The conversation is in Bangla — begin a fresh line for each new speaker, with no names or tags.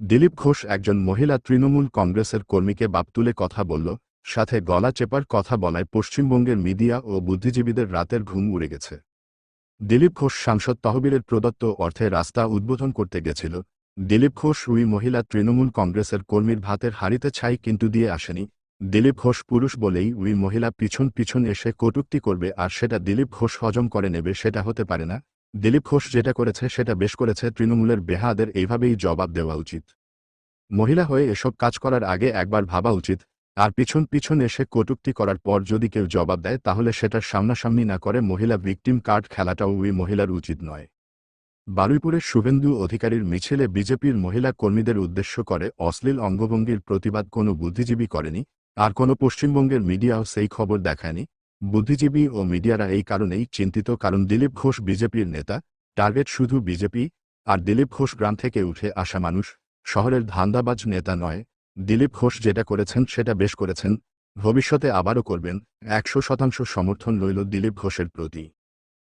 দিলীপ ঘোষ একজন মহিলা তৃণমূল কংগ্রেসের কর্মীকে বাপ তুলে কথা বলল, সাথে গলা চেপার কথা বলায় পশ্চিমবঙ্গের মিডিয়া ও বুদ্ধিজীবীদের রাতের ঘুম উড়ে গেছে। দিলীপ ঘোষ সাংসদ তহবিলের প্রদত্ত অর্থে রাস্তা উদ্বোধন করতে গেছিল। দিলীপ ঘোষ ওই মহিলা তৃণমূল কংগ্রেসের কর্মীর ভাতের হাড়িতে ছাই কিন্তু দিয়ে আসেনি। দিলীপ ঘোষ পুরুষ বলেই ওই মহিলা পিছন পিছন এসে কটূক্তি করবে আর সেটা দিলীপ ঘোষ হজম করে নেবে সেটা হতে পারে না। দিলীপ ঘোষ যেটা করেছে সেটা বেশ করেছে, তৃণমূলের বেহাদের এইভাবেই জবাব দেওয়া উচিত। মহিলা হয়ে এসব কাজ করার আগে একবার ভাবা উচিত, আর পিছন পিছন এসে কটূক্তি করার পর যদি কেউ জবাব দেয়, তাহলে সেটার সামনাসামনি না করে মহিলা ভিকটিম কার্ড খেলাটাও ওই মহিলার উচিত নয়। বারুইপুরের শুভেন্দু অধিকারীর মিছিলে বিজেপির মহিলা কর্মীদের উদ্দেশ্য করে অশ্লীল অঙ্গভঙ্গির প্রতিবাদ কোনো বুদ্ধিজীবী করেনি, আর কোনো পশ্চিমবঙ্গের মিডিয়াও সেই খবর দেখায়নি বুদ্ধিজীবী ও মিডিয়ারা এই কারণেই চিন্তিত, কারণ দিলীপ ঘোষ বিজেপির নেতা, টার্গেট শুধু বিজেপি, আর দিলীপ ঘোষ গ্রাম থেকে উঠে আসা মানুষ, শহরের ধান্দাবাজ নেতা নয়। দিলীপ ঘোষ যেটা করেছেন সেটা বেশ করেছেন, ভবিষ্যতে আবারও করবেন, একশো শতাংশ সমর্থন রইল দিলীপ ঘোষের প্রতি।